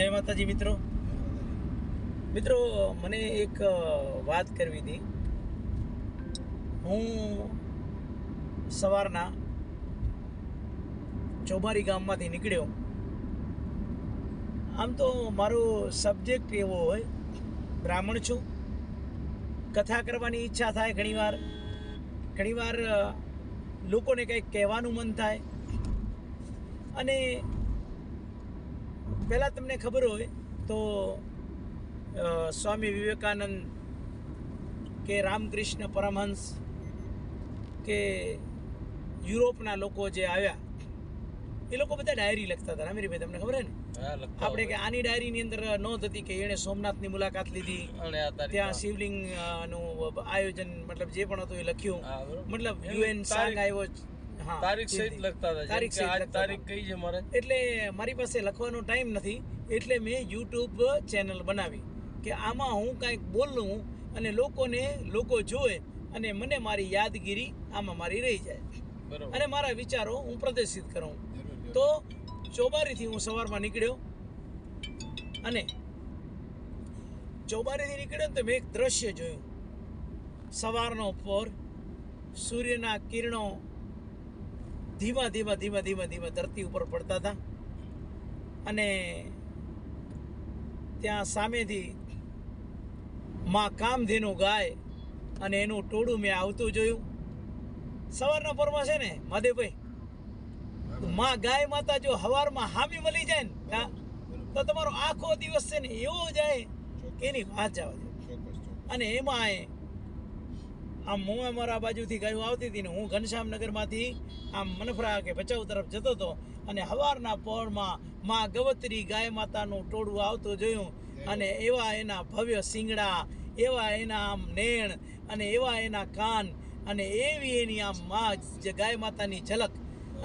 જય માતાજી મિત્રો. મિત્રો, મને એક વાત કરવી હતી. હું સવારના ચોબારી ગામમાંથી નીકળ્યો. આમ તો મારો સબ્જેક્ટ એવો હોય, બ્રાહ્મણ છું. કથા કરવાની ઈચ્છા થાય ઘણીવાર. ઘણીવાર લોકોને કંઈક કહેવાનું મન થાય. અને પહેલાં તમને ખબર હોય તો સ્વામી વિવેકાનંદ કે રામકૃષ્ણ પરમહંસ કે યુરોપના લોકો જે આવ્યા એ લોકો બધા ડાયરી લખતા હતા. રામીરીભાઈ તમને ખબર હે ને? આપણે કે આની આની ડાયરીની અંદર નોંધ હતી કે એણે સોમનાથની મુલાકાત લીધી. અને ત્યાં શિવલિંગનું આયોજન મતલબ જે પણ હતું એ લખ્યું. મતલબ એની યુએન સાંગ આવ્યો. તારીખ સહિત લખતા હતા તારીખ સહિત તારીખ કઈ છે મારે? એટલે મારી પાસે લખવાનો ટાઈમ નથી એટલે મેં યુટ્યુબ ચેનલ બનાવી કે આમાં હું કાંઈક બોલું અને લોકોને લોકો જોવે અને મને મારી યાદગીરી આમાં મારી રહી જાય. અને મારા વિચારો હું પ્રદર્શિત કરું. તો ચોબારીથી હું સવારમાં નીકળ્યો અને ચોબારીથી નીકળ્યો ને તો મેં એક દ્રશ્ય જોયું. સવારનો પોર સૂર્યના કિરણો ધીમા ધીમા ધીમા ધીમા ધીમા ધરતી ઉપર પડતા હતા. અને ત્યાં સામેથી માં કામધેનુ ગાય અને એનું ટોળું મેં આવતું જોયું. સવારના પરમાં છે ને મહાદેવભાઈ માં ગાય માતા જો હવારમાં હામી મળી જાય ને તો તમારો આખો દિવસ છે ને એવો જાય કે એની વાત જવા દે અને એમાં આમ હું અમારા બાજુથી ગાયું આવતી હતી ને હું ઘનશ્યામનગરમાંથી આમ મનફરા કે ભચાઉ તરફ જતો હતો અને હવારના પહોરમાં માં ગવત્રી ગાય માતાનું ટોળું આવતું જોયું અને એવા એના ભવ્ય શિંગડા એવા એના આમ નેણ અને એવા એના કાન અને એવી એની આમ મા જે ગાય માતાની ઝલક.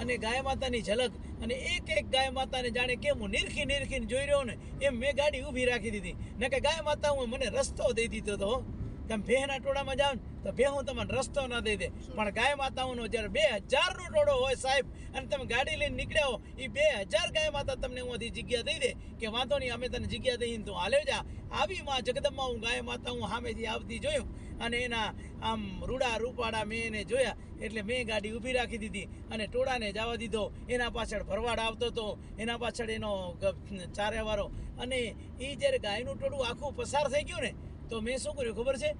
અને ગાય માતાની ઝલક અને એક એક ગાય માતાને જાણે કેમ હું નિરખી નિરખીને જોઈ રહ્યો ને એમ મેં ગાડી ઊભી રાખી દીધી. ને કે ગાય માતા હું મને રસ્તો દઈ દીધો તો તમે ભેહના ટોળામાં જાઓ તો તો ભેહું તમને રસ્તો ના દઈ દે. પણ ગાય માતાઓનો જ્યારે બે હજારનો ટોળો હોય સાહેબ અને તમે ગાડી લઈને નીકળ્યા હો એ બે હજાર ગાય માતા તમને ઉમાંથી જગ્યા દઈ દે. કે વાંધો નહીં અમે તને જગ્યા દઈને તું હાલે જા. આવી માં જગદમ્મા હું ગાય માતા હું સામેથી આવતી જોયું. અને એના આમ રૂડા રૂપાડા મેં એને જોયા એટલે મેં ગાડી ઊભી રાખી દીધી અને ટોળાને જવા દીધો. એના પાછળ ભરવાડ આવતો હતો એના પાછળ એનો ચારેવાળો અને એ જ્યારે ગાયનું ટોળું આખું પસાર થઈ ગયું ને તો મેં શું કર્યું ખબર છે?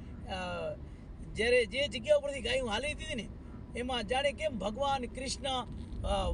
જ્યારે જે જગ્યા ઉપરથી ગાયું હાલી હતી ને, એમાં જાણે કેમ ભગવાન કૃષ્ણ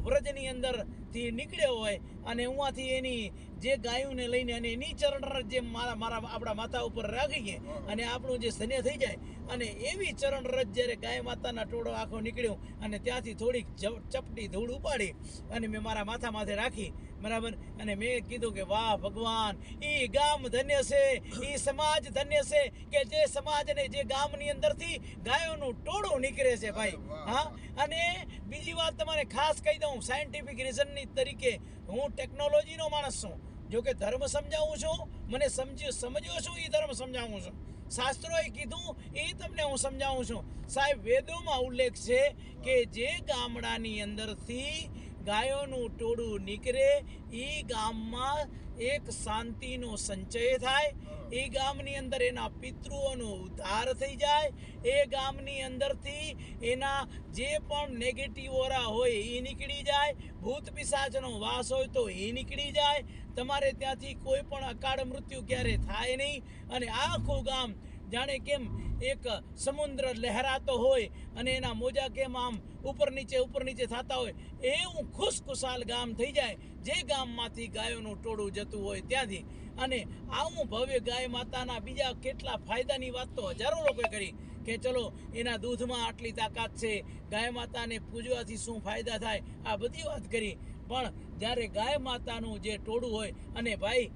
વ્રજની વ્રજની અંદરથી નીકળ્યો હોય અને ઉવાથી એની જે ગાયોને લઈને અને એની ચરણ રજ જે મારા મારા આપણા માથા ઉપર રાખીએ અને આપણું જે સને થઈ જાય અને એવી ચરણ રજ જ્યારે ગાય માતાના ટોળો આખો નીકળ્યો અને ત્યાંથી થોડીક ચપટી ધૂળ ઉપાડી અને મેં મારા માથા માથે રાખી બરાબર? અને મેં કીધું કે વાહ ભગવાન એ ગામ ધન્ય છે એ સમાજ ધન્ય છે કે જે સમાજ ને જે ગામની અંદરથી ગાયોનું ટોળું નીકળે છે ભાઈ. હા? અને બીજી વાત તમારે ખાસ કહી દઉં સાયન્ટિફિક રીઝનની તરીકે, હું ટેકનોલોજીનો માણસ છું. જો કે ધર્મ સમજાવું છું, મને સમજ્યો સમજ્યો છું એ ધર્મ સમજાવું છું. શાસ્ત્રોએ કીધું એ તમને હું સમજાવું છું. સાહેબ, વેદોમાં ઉલ્લેખ છે કે જે ગામડાની અંદરથી ગાયોનું ટોળું નીકળે એ ગામમાં એક શાંતિનો સંચય થાય. એ ગામની અંદર એના પિતૃઓનો ઉદ્ધાર થઈ જાય. એ ગામની અંદરથી એના જે પણ નેગેટિવ ઓરા હોય એ નીકળી જાય. ભૂત પિશાચનો વાસ હોય તો એ નીકળી જાય. તમારે ત્યાંથી કોઈ પણ અકાળ મૃત્યુ ક્યારે થાય નહીં. અને આખું ગામ જાણે કેમ એક સમુદ્ર લહેરાતો હોય અને એના મોજા કેમ આમ ઉપર નીચે ઉપર નીચે થતા હોય, એવું ખુશખુશાલ ગામ થઈ જાય, જે ગામમાંથી ગાયોનું ટોળું જતું હોય ત્યાંથી. અને આવું ભવ્ય ગાય માતાના બીજા કેટલા ફાયદાની વાત તો હજારો લોકોએ કરી કે ચલો, એના દૂધમાં આટલી તાકાત છે, ગાય માતાને પૂજવાથી શું ફાયદા થાય, આ બધી વાત કરી. પણ જ્યારે ગાય માતાનું જે ટોળું હોય અને ભાઈ,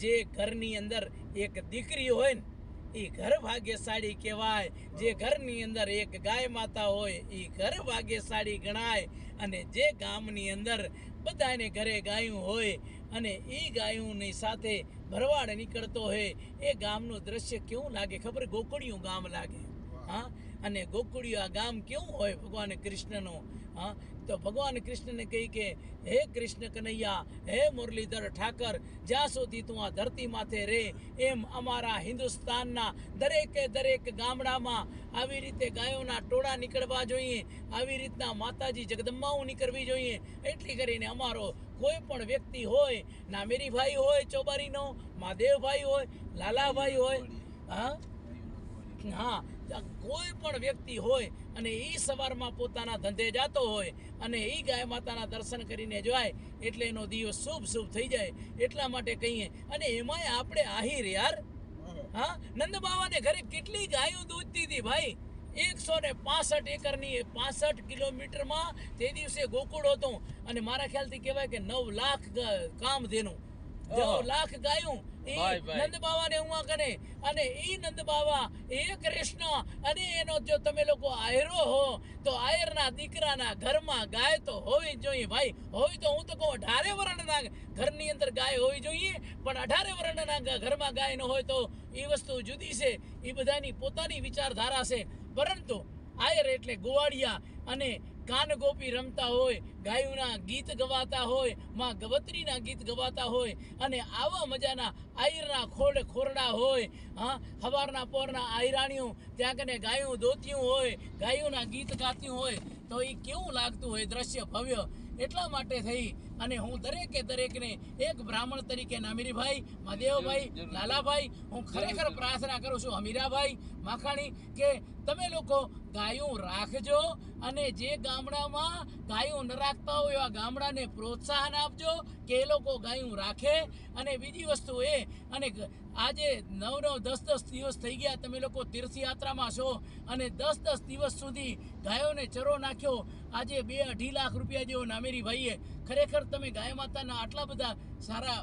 જે ઘરની અંદર એક દીકરી હોય ને એ ઘર ભાગ્યશાળી કહેવાય. જે ઘરની અંદર એક ગાય માતા હોય એ ઘર ભાગ્યશાળી ગણાય. અને જે ગામની અંદર બધાને ઘરે ગાયું હોય અને એ ગાયોની સાથે ભરવાડ નીકળતો હોય, એ ગામનું દ્રશ્ય કેવું લાગે? ખબર? ગોકળિયું ગામ લાગે. હા? અને ગોકુળિયા ગામ કેવું હોય ભગવાન કૃષ્ણનું? હા? તો ભગવાન કૃષ્ણને કહી કે, હે કૃષ્ણ કનૈયા, હે મુરલીધર ઠાકર, જ્યાં સુધી તું આ ધરતી માથે રે, એમ અમારા હિન્દુસ્તાનના દરેકે દરેક ગામડામાં આવી રીતે ગાયોના ટોળા નીકળવા જોઈએ, આવી રીતના માતાજી જગદંબાઓ નીકળવી જોઈએ. એટલી કરીને અમારો કોઈ પણ વ્યક્તિ હોય, નામેરીભાઈ હોય, ચોબારીનો, મહાદેવભાઈ હોય, લાલાભાઈ હોય, હા? હા કોઈ પણ વ્યક્તિ હોય અને એ સવારમાં પોતાના ધંધે જતો હોય અને એ ગાય માતાના દર્શન કરીને જાય, એટલે એનો દિવસ શુભ શુભ થઈ જાય, એટલા માટે કહીએ. અને એમાંય આપણે આહિર યાર. હા, નંદ બાવાને ઘરે કેટલી ગાયો દૂધતી હતી ભાઈ? એકસો ને પાસઠ એકરની પાસઠ કિલોમીટરમાં તે દિવસે ગોકુળ હતો. અને મારા ખ્યાલથી કહેવાય કે નવ લાખ કામ કામધેનુ ઓહો. લાખ ગાયું એ. નંદ બાવાને ઉમા કરે અને એ નંદ બાવા એ કૃષ્ણ અને એનો જો તમે લોકો આયરો હો તો આયરના દીકરાના ઘરમાં ગાય તો હોવી જોઈએ ભાઈ હોય તો હું તો કહું અઢારે વર્ણના ઘરની અંદર ગાય હોવી જોઈએ પણ અઢારે વર્ણના ઘરમાં ગાય ન હોય તો એ વસ્તુ જુદી છે એ બધાની પોતાની વિચારધારા છે પરંતુ આયર એટલે ગોવાળિયા અને કાન ગોપી રમતા હોય, ગાયુના ગીત ગવાતા હોય, માં ગવત્રીના ગીત ગવાતા હોય અને આવા મજાના આયરના ખોડ ખોરડા હોય, હા, હવારના પોરના આયરાણીઓ, ત્યાં કને ગાયું દોત્યું હોય, ગાયોના ગીત ગાત્યું હોય, તો એ કેવું લાગતું હોય દ્રશ્ય ભવ્ય? એટલા માટે થઈ અને હું દરેકે દરેકને એક બ્રાહ્મણ તરીકે નામીરીભાઈ મહાદેવભાઈ. લાલાભાઈ હું ખરેખર પ્રાર્થના કરું છું અમીરાભાઈ માખાણી કે તમે લોકો ગાયું રાખજો અને જે ગામડામાં ગાયું ન રાખતા હોય એવા ગામડાને પ્રોત્સાહન આપજો કે એ લોકો ગાયું રાખે. અને બીજી વસ્તુ એ અને આજે નવ નવ દસ દસ દિવસ થઈ ગયા તમે લોકો તીર્થયાત્રામાં છો અને દસ દસ દિવસ સુધી ગાયોને ચરો નાખ્યો. આજે બે અઢી લાખ રૂપિયા જેવો નામેરી ભાઈએ ખરેખર તમે ગાય માતાના આટલા બધા સારા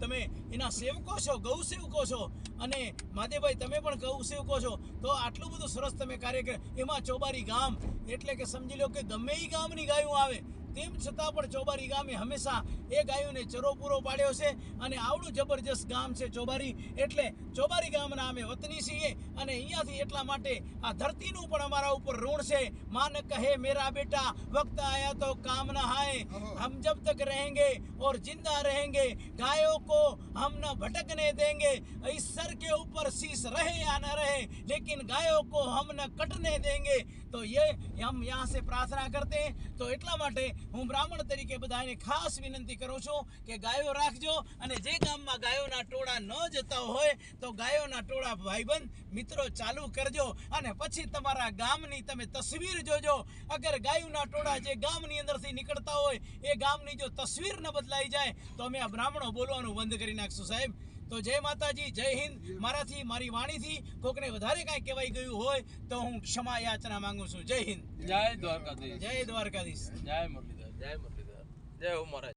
તમે એના સેવકો છો, ગૌ સેવકો છો. અને માદેભાઈ તમે પણ ગૌ સેવકો છો. તો આટલું બધું સરસ તમે કાર્ય કરે એમાં ચોબારી ગામ એટલે કે સમજી લો કે ગમે એ ગામની ગાયું આવે. તેમ છતાં પણ ચોબારી ગામે હંમેશા એ ગાયોને ચરો પૂરો પાડ્યો છે અને આવડું જબરજસ્ત ગામ છે ચોબારી. એટલે ચોબારી ગામના અમે વતની છીએ અને અહીંયાથી એટલા માટે આ ધરતીનું પણ અમારા ઉપર ઋણ છે. માન કહે મેરા બેટા વક્ત આયા તો કામ ન હાય हम जब तक रहेंगे और जिंदा रहेंगे गायों को हम न भटकने देंगे इस सर के ऊपर शीश रहे या न रहे लेकिन गायों को हम न कटने देंगे तो ये हम यहाँ से प्रार्थना करते हैं તો એટલા માટે હું બ્રાહ્મણ તરીકે બધાને ખાસ વિનંતી કરું છું કે ગાયો રાખજો અને જે ગામમાં ગાયોના ટોળા ન જતા હોય તો ગાયોના ટોળા ભાઈબંધ મિત્રો ચાલુ કરજો અને પછી તમારા ગામની તમે તસવીર જોજો અગર ગાયોના ટોળા જે ગામની અંદરથી નીકળતા હોય એ ગામની જો તસવીર ન બદલાઈ જાય તો અમે આ બ્રાહ્મણો બોલવાનું બંધ કરી નાખશું સાહેબ. તો જય માતાજી જય હિન્દ. મારાથી મારી વાણીથી કોકને વધારે કાંઈ કહેવાય ગયું હોય તો હું ક્ષમા યાચના માંગુ છું. જય હિન્દ. જય દ્વારકાધીશ. જય દ્વારકાધીશ. જય મુરલીધર. જય મુરલીધર. જય મહારાજ.